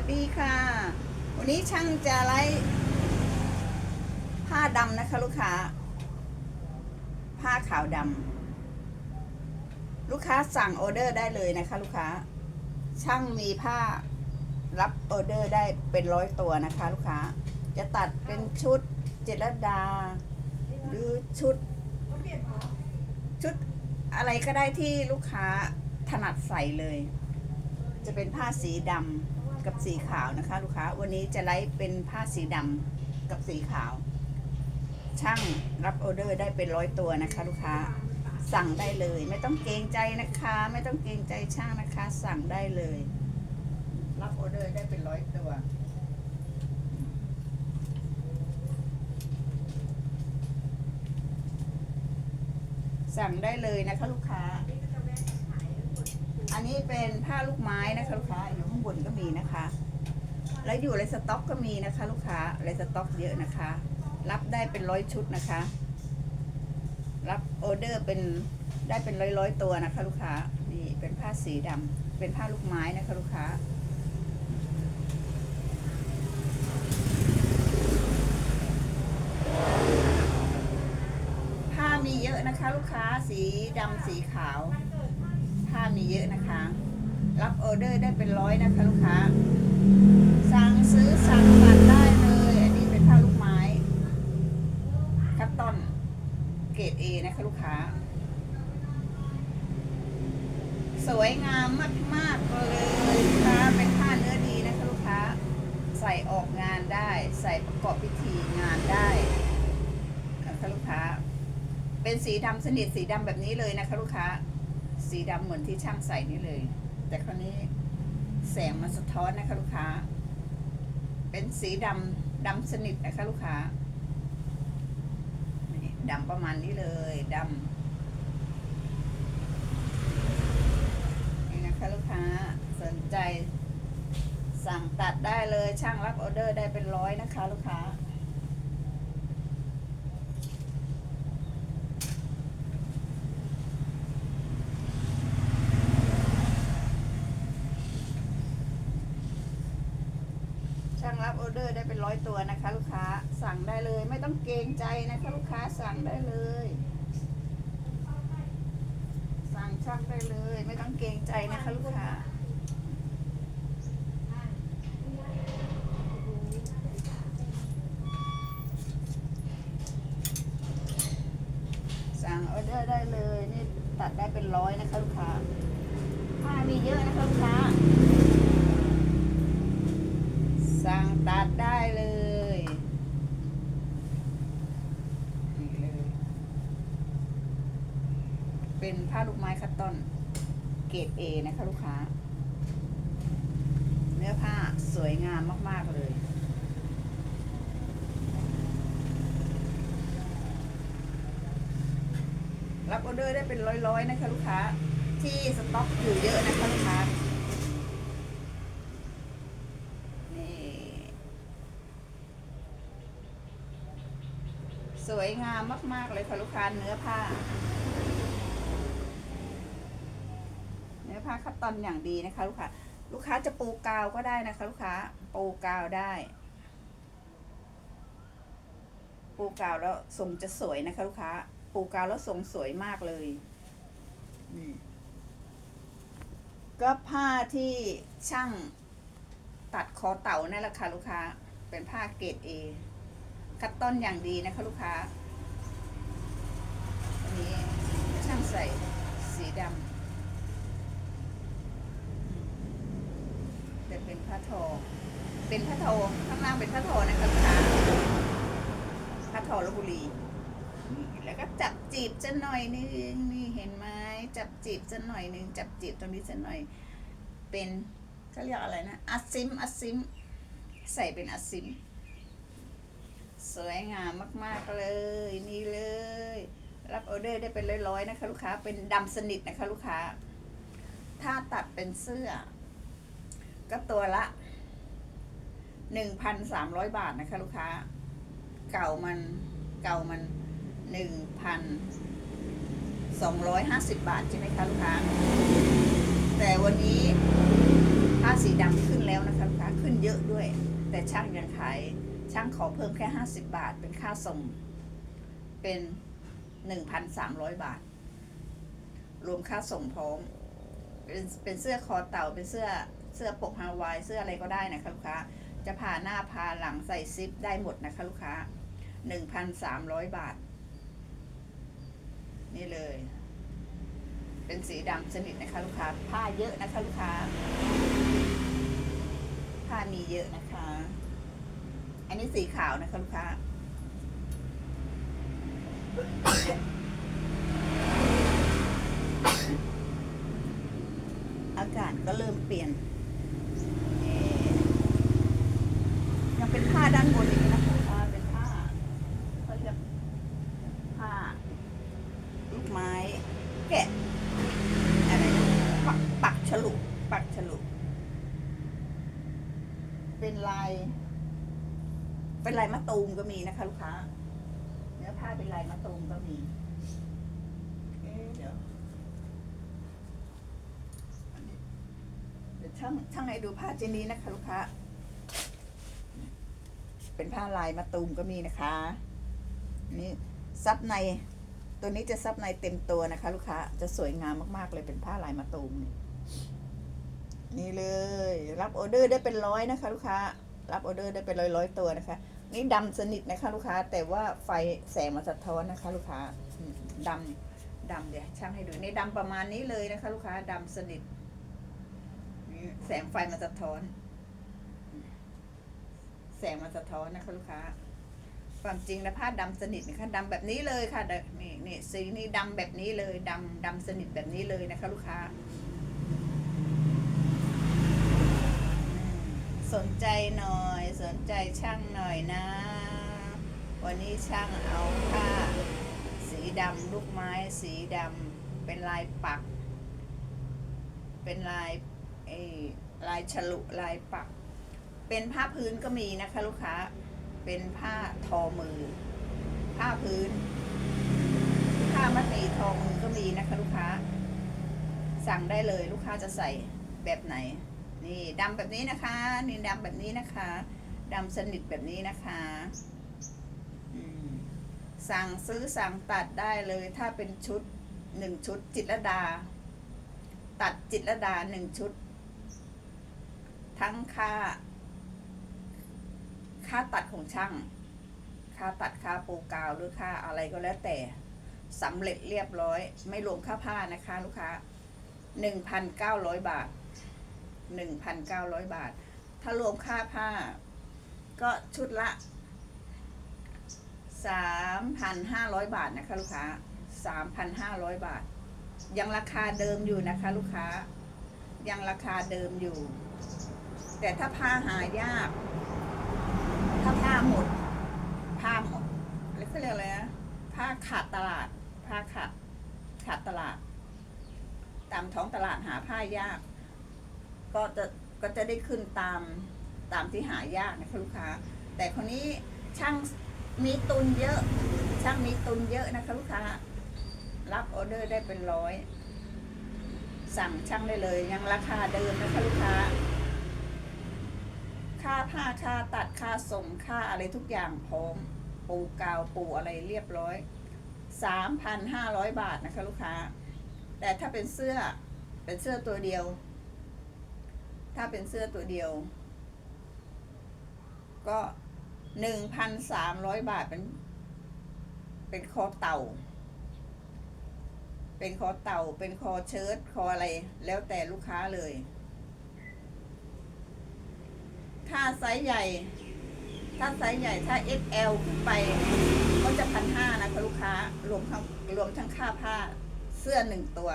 วัสดีค่ะ วันนี้ช่างจะไล่ผ้าดำนะคะ ลูกค้า ผ้าขาวดำลูกค้าสั่งออเดอร์ได้เลยนะคะ ลูกค้า ช่างมีผ้ารับออเดอร์ได้เป็นร้อยตัวนะคะ ลูกค้า จะตัดเป็นชุดเจรดา หรือชุด ชุดอะไรก็ได้ที่ลูกค้าถนัดใส่เลย จะเป็นผ้าสีดำ กับสีขาวนะคะ ลูกค้า วันนี้จะไลฟ์เป็นผ้าสีดำกับสีขาว ช่างรับออเดอร์ได้เป็นร้อยตัวนะคะ ลูกค้า สั่งได้เลย ไม่ต้องเกรงใจนะคะ ไม่ต้องเกรงใจช่างนะคะ สั่งได้เลย รับออเดอร์ได้เป็นร้อยตัวสั่งได้เลยนะคะลูกค้า อันนี้เป็นผ้าลูกไม้นะคะลูกค้าอยู่ข้างบนก็มีนะคะ แล้วอยู่ในสต็อกก็มีนะคะ ลูกค้าในสต็อกเยอะนะคะ รับได้เป็นร้อยชุดนะคะ รับออเดอร์เป็นได้เป็นร้อยร้อยตัวนะคะ ลูกค้านี่เป็นผ้าสีดำเป็นผ้าลูกไม้นะคะ ลูกค้าผ้ามีเยอะนะคะ ลูกค้าสีดำสีขาว ผ้ามีเยอะนะคะ รับออเดอร์ได้เป็นร้อยนะคะลูกค้า สั่งซื้อสั่งตัดได้เลย อันนี้เป็นผ้าลูกไม้คัตตอนเกรดเอนะคะลูกค้า สวยงามมากๆเลยค้าเป็นผ้าเนื้อดีนะคะลูกค้า ใส่ออกงานได้ ใส่ประกอบพิธีงานได้นะคะลูกค้า เป็นสีดำสนิทสีดำแบบนี้เลยนะคะลูกค้า สีดำเหมือนที่ช่างใส่นี่เลย แต่คราวนี้แสงมันสะท้อนนะคะลูกค้า เป็นสีดำดำสนิทนะคะลูกค้าดำประมาณนี้เลยดำนี่นะคะลูกค้าสนใจสั่งตัดได้เลยช่างรับออเดอร์ได้เป็นร้อยนะคะลูกค้า รับออเดอร์ได้เป็นร้อยตัวนะคะ ลูกค้าสั่งได้เลย ไม่ต้องเกรงใจนะคะลูกค้าสั่งได้เลย สั่งช่างได้เลย ไม่ต้องเกรงใจนะคะลูกค้าสั่งออเดอร์ได้เลยนี่ตัดได้เป็นร้อยนะคะลูกค้าผ้ามีเยอะนะคะลูกค้า สั่งตัดได้เลยนี่เลย เป็นผ้าลูกไม้คัตตอน เกรดเอนะคะลูกค้า เนื้อผ้าสวยงามมาก ๆ เลยรับออเดอร์ได้เป็นร้อยๆนะคะลูกค้า ที่สต็อกอยู่เยอะนะคะลูกค้า นี่ สวยงามมาก ๆ เลยค่ะลูกค้าเนื้อผ้า เนื้อผ้าคัตตอนอย่างดีนะคะลูกค้าลูกค้าจะปูกาวก็ได้นะคะ ลูกค้าปูกาวได้ ปูกาวแล้วทรงจะสวยนะคะ ลูกค้า ปูกาวแล้วทรงสวยมากเลยนี่ก็ผ้าที่ช่างตัดคอเต่านั่นแหละค่ะลูกค้า เป็นผ้าเกรดเอ คัตตอนอย่างดีนะคะลูกค้าอันนี้ช่างใส่สีดำแต่เป็นผ้าทอ เป็นผ้าทอข้างล่างเป็นผ้าทอนะคะลูกค้าผ้าทอลบุรีนี่แล้วก็จับจีบจะหน่อยนึงนี่เห็นไหมจับจีบจะหน่อยนึงจับจีบตรงนี้จะหน่อย เป็นเขาเรียกอะไรนะอัซิมอัซิม ใส่เป็นอัซิม สวยงามมาก ๆ เลยนี่เลย รับออเดอร์ได้เป็นร้อยๆนะคะ ลูกค้าเป็นดำสนิทนะคะ ลูกค้า ถ้าตัดเป็นเสื้อ ก็ตัวละหนึ่งพันสามร้อยบาทนะคะ ลูกค้า เก่ามันเก่ามันหนึ่งพันสองร้อยห้าสิบบาทใช่ไหมคะลูกค้า แต่วันนี้ผ้าสีดำขึ้นแล้วแล้วนะคะลูกค้าขึ้นเยอะด้วย แต่ช่างยังขาย ช่างขอเพิ่มแค่ 50 บาท เป็นค่าส่ง เป็น 1,300 บาท รวมค่าส่งพร้อม เป็นเป็นเสื้อคอเต่า เป็นเสื้อเสื้อปกฮาวาย เสื้ออะไรก็ได้นะคะลูกค้า จะผ่าหน้าผ่าหลังใส่ซิปได้หมดนะคะลูกค้า 1,300 บาท นี่เลย เป็นสีดำสนิทนะคะลูกค้า ผ้าเยอะนะคะลูกค้า ผ้ามีเยอะนะคะ อันนี้สีขาวนะคะลูกค้า อากาศก็เริ่มเปลี่ยน ยังเป็นผ้าด้านบนอีกนะคะลูกค้าเป็นผ้าเขาเรียกผ้า ลูกไม้ แกะ อะไรนะปักปักฉลุ ปักฉลุ เป็นลาย เป็นลายมะตูมก็มีนะคะ ลูกค้า เนื้อผ้าเป็นลายมะตูมก็มี เอ๊ะเดี๋ยวเดี๋ยวช่างช่างให้ดูผ้าเจนนี้นะคะ ลูกค้า เป็นผ้าลายมะตูมก็มีนะคะ นี่ซับใน ตัวนี้จะซับในเต็มตัวนะคะ ลูกค้า จะสวยงามมากๆเลยเป็นผ้าลายมะตูมนี่นี่เลย รับออเดอร์ได้เป็นร้อยนะคะ ลูกค้า รับออเดอร์ได้เป็นร้อยร้อยตัวนะคะ นี่ดำสนิทนะคะลูกค้า แต่ว่าไฟแสงมาสะท้อนนะคะ ลูกค้าดำดำเดี๋ยวช่างให้ดูนี่ดำประมาณนี้เลยนะคะ ลูกค้าดำสนิทแสงไฟมาสะท้อน แสงมาสะท้อนนะคะลูกค้า ความจริงแล้วผ้าดำสนิทนะคะดำแบบนี้เลยค่ะเดี๋ยวนี่นี่สีนี่ดำแบบนี้เลยดำดำสนิทแบบนี้เลยนะคะ ลูกค้าอืม สนใจหน่อย สนใจช่างหน่อยนะ วันนี้ช่างเอาผ้า สีดำลูกไม้สีดำเป็นลายปัก เป็นลายเออลายฉลุลายปัก เป็นผ้าพื้นก็มีนะคะลูกค้า เป็นผ้าทอมือ ผ้าพื้น ผ้ามัดหมี่ทอมือก็มีนะคะลูกค้า สั่งได้เลยลูกค้าจะใส่แบบไหน นี่ดำแบบนี้นะคะ นี่ดำแบบนี้นะคะดำสนิทแบบนี้นะคะสั่งซื้อสั่งตัดได้เลยถ้าเป็นชุดหนึ่งชุดจิตรดา ตัดจิตรดาหนึ่งชุด ทั้งค่า ค่าตัดของช่าง ค่าตัดค่าปูกาวหรือค่าอะไรก็แล้วแต่สำเร็จเรียบร้อย ไม่รวมค่าผ้านะคะ ลูกค้าหนึ่งพันเก้าร้อยบาท หนึ่งพันเก้าร้อยบาท ถ้ารวมค่าผ้า ก็ชุดละสามพันห้าร้อยบาทนะคะลูกค้าสามพันห้าร้อยบาท ยังราคาเดิมอยู่นะคะลูกค้า ยังราคาเดิมอยู่ แต่ถ้าผ้าหายาก ถ้าผ้าหมด ผ้าหมดเรียกเขาเรียกอะไรนะผ้าขาดตลาด ผ้าขาดขาดตลาด ตามท้องตลาดหาผ้ายาก ก็จะก็จะได้ขึ้นตามตามที่หายากนะคะลูกค้า แต่คนนี้ช่างมีตุนเยอะ ช่างมีตุนเยอะนะคะลูกค้า รับออเดอร์ได้เป็นร้อย สั่งช่างได้เลยยังราคาเดิมนะคะลูกค้า ค่าผ้าค่าตัดค่าส่งค่าอะไรทุกอย่างพร้อมปูกาวปูอะไรเรียบร้อยสามพันห้าร้อยบาทนะคะลูกค้า แต่ถ้าเป็นเสื้อเป็นเสื้อตัวเดียว ถ้าเป็นเสื้อตัวเดียว ก็หนึ่งพันสามร้อยบาทเป็น เป็นคอเต่า เป็นคอเต่า เป็นคอเชิ้ตคออะไร แล้วแต่ลูกค้าเลย ถ้าไซส์ใหญ่ ถ้าไซส์ใหญ่ถ้า XL ขึ้นไป ก็จะพันห้านะคะลูกค้ารวมทั้งรวมทั้งค่าผ้าเสื้อหนึ่งตัว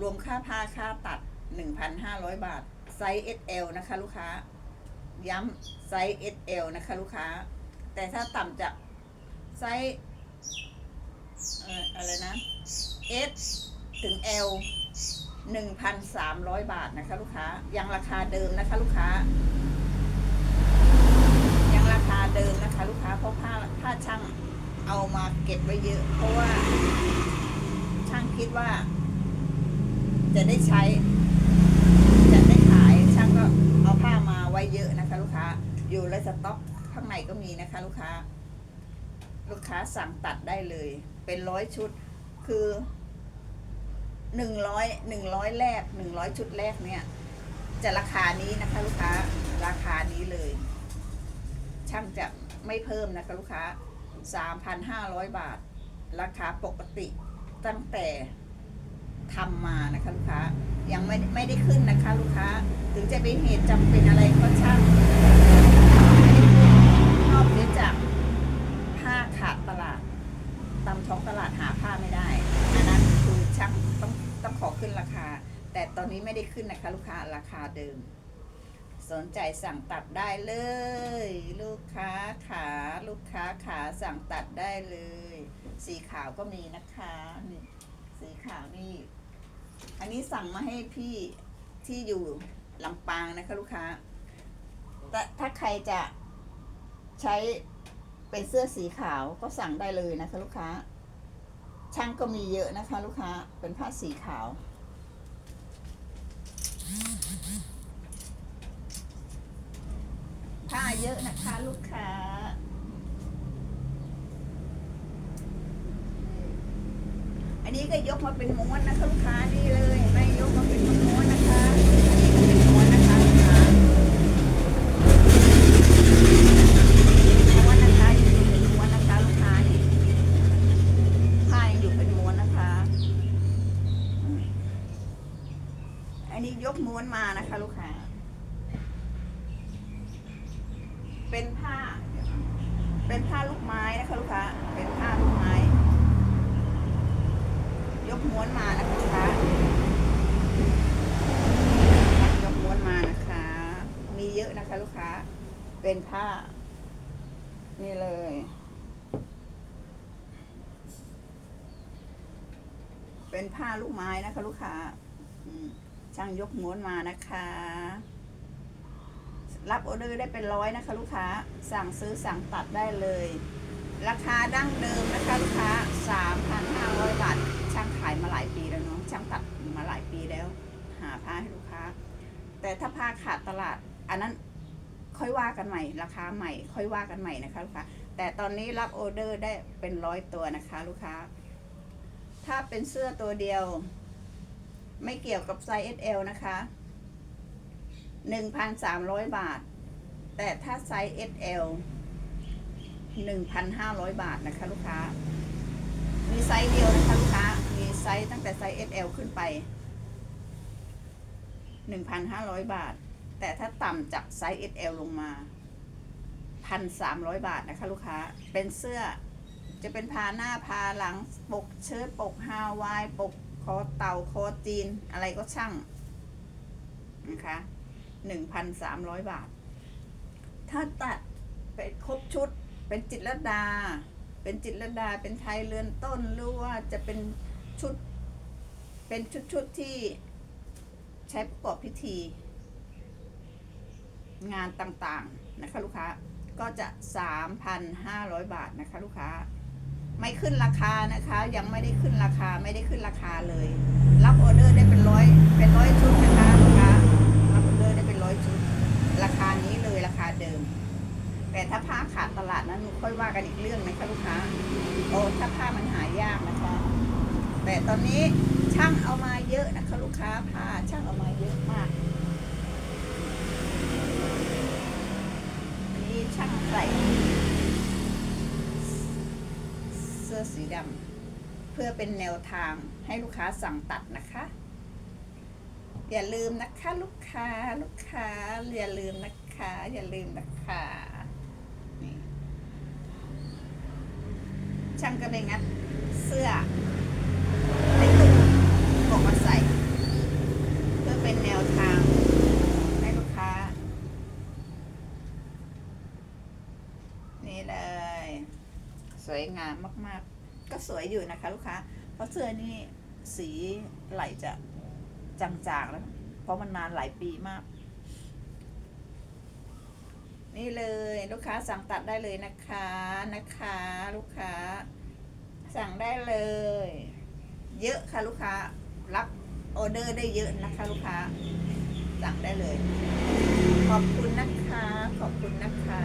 รวมค่าผ้าค่าตัด 1,500 บาท ไซส์ XL นะคะ ลูกค้า ย้ำไซส์ XL นะคะ ลูกค้า แต่ถ้าต่ำจากไซส์เอ่ออะไรนะ S ถึง L 1,300 บาทนะคะ ลูกค้า ยังราคาเดิมนะคะ ลูกค้า ยังราคาเดิมนะคะ ลูกค้าเพราะผ้าผ้าช่างเอามาเก็บไว้เยอะ เพราะว่าช่างคิดว่าจะได้ใช้ จะได้ขายช่างก็เอาผ้ามาไว้เยอยู่ในสต็อกข้างในก็มีนะคะ ลูกค้า ลูกค้าสั่งตัดได้เลย เป็นร้อยชุดคือหนึ่งร้อยหนึ่งร้อยแรกหนึ่งร้อยชุดแรกเนี่ย จะราคานี้นะคะ ลูกค้าราคานี้เลย ช่างจะไม่เพิ่มนะคะ ลูกค้าสามพันห้าร้อยบาท ราคาปกติตั้งแต่ ทำมานะคะลูกค้ายังไม่ไม่ได้ขึ้นนะคะ ลูกค้าถึงจะเป็นเหตุจำเป็นอะไรก็ช่างนอกเหนือจากผ้าขาดตลาดตามท้องตลาดหาผ้าไม่ได้อันนั้นคือช่างต้องต้องขอขึ้นราคา แต่ตอนนี้ไม่ได้ขึ้นนะคะ ลูกค้าราคาเดิม สนใจสั่งตัดได้เลย ลูกค้าขาลูกค้าขาสั่งตัดได้เลย สีขาวก็มีนะคะนี่สีขาวนี่ อันนี้สั่งมาให้พี่ที่อยู่ลำปางนะคะลูกค้า แต่ถ้าใครจะใช้เป็นเสื้อสีขาวก็สั่งได้เลยนะคะลูกค้า ช่างก็มีเยอะนะคะลูกค้า เป็นผ้าสีขาว ผ้าเยอะนะคะลูกค้า อันนี้ก็ยกมาเป็นม้วนนะคะลูกค้านี่เลยไม่ยกมาเป็นม้วนนะคะอันนี้ก็เป็นม้วนนะคะลูกค้าม้วนนะคะอยู่เป็นม้วนนะคะลูกค้านี่ผ้ายังอยู่เป็นม้วนนะคะ อันนี้ยกม้วนมานะคะ ลูกค้า เป็นผ้า เป็นผ้าลูกไม้นะคะลูกค้า เป็นผ้าลูกไม้ ยกม้วนมานะคะลูกค้ายกม้วนมานะคะ มีเยอะนะคะ ลูกค้า เป็นผ้า นี่เลย เป็นผ้าลูกไม้นะคะ ลูกค้าช่างยกม้วนมานะคะ รับออเดอร์ได้เป็นร้อยนะคะ ลูกค้า สั่งซื้อสั่งตัดได้เลย ราคาดั้งเดิมนะคะ ลูกค้า 3,500 บาท ช่างขายมาหลายปีแล้วเนาะ ช่างตัดมาหลายปีแล้ว หาผ้าให้ลูกค้า แต่ถ้าผ้าขาดตลาด อันนั้น ค่อยว่ากันใหม่ ราคาใหม่ ค่อยว่ากันใหม่นะคะลูกค้าแต่ตอนนี้รับออเดอร์ได้เป็นร้อยตัวนะคะ ลูกค้า ถ้าเป็นเสื้อตัวเดียว ไม่เกี่ยวกับไซส์ SL นะคะ1,300 บาท แต่ถ้าไซส์ SL 1,500 บาทนะคะ ลูกค้า มีไซส์เดียวนะคะลูกค้า มีไซส์ตั้งแต่ไซส์ SL ขึ้นไป 1,500 บาท แต่ถ้าต่ำจากไซส์ SL ลงมา 1,300 บาทนะคะลูกค้า เป็นเสื้อจะเป็นพาหน้าพาหลังปกเชิ้ตปกฮาวายปกคอเต่าคอจีนอะไรก็ช่างนะคะหนึ่งพันสามร้อยบาท ถ้าตัดเป็นครบชุด เป็นจิตรดา เป็นจิตรดา เป็นไทยเรือนต้น หรือว่าจะเป็นชุด เป็นชุดชุดที่ใช้ประกอบพิธี งานต่างๆนะคะลูกค้าก็จะ 3,500 บาทนะคะลูกค้า ไม่ขึ้นราคานะคะ ยังไม่ได้ขึ้นราคาไม่ได้ขึ้นราคาเลย รับออเดอร์ได้เป็นร้อยเป็นร้อยชุดนะคะลูกค้ารับออเดอร์ได้เป็นร้อยชุด ราคานี้เลยราคาเดิม แต่ถ้าผ้าขาดตลาดนั้นค่อยว่ากันอีกเรื่องนะคะลูกค้าโอ้ถ้าผ้ามันหายากนะคะ แต่ตอนนี้ช่างเอามาเยอะนะคะลูกค้าผ้าช่างเอามาเยอะมากอันนี้ ช่างใส่ เสื้อสีดำเพื่อเป็นแนวทางให้ลูกค้าสั่งตัดนะคะ อย่าลืมนะคะลูกค้าลูกค้าอย่าลืมนะคะ อย่าลืมนะคะช่างก็เลยงัดเสื้อในตู้ออกมาใส่ เพื่อเป็นแนวทางให้ลูกค้า นี่เลย สวยงามมากๆ ก็สวยอยู่นะคะ ลูกค้า เพราะเสื้อนี่สีไหลจะจางๆแล้ว เพราะมันนานหลายปีมาก นี่เลยลูกค้าสั่งตัดได้เลยนะคะนะคะ ลูกค้า สั่งได้เลย เยอะค่ะลูกค้ารับออเดอร์ได้เยอะนะคะ ลูกค้า สั่งได้เลย ขอบคุณนะคะ ขอบคุณนะคะ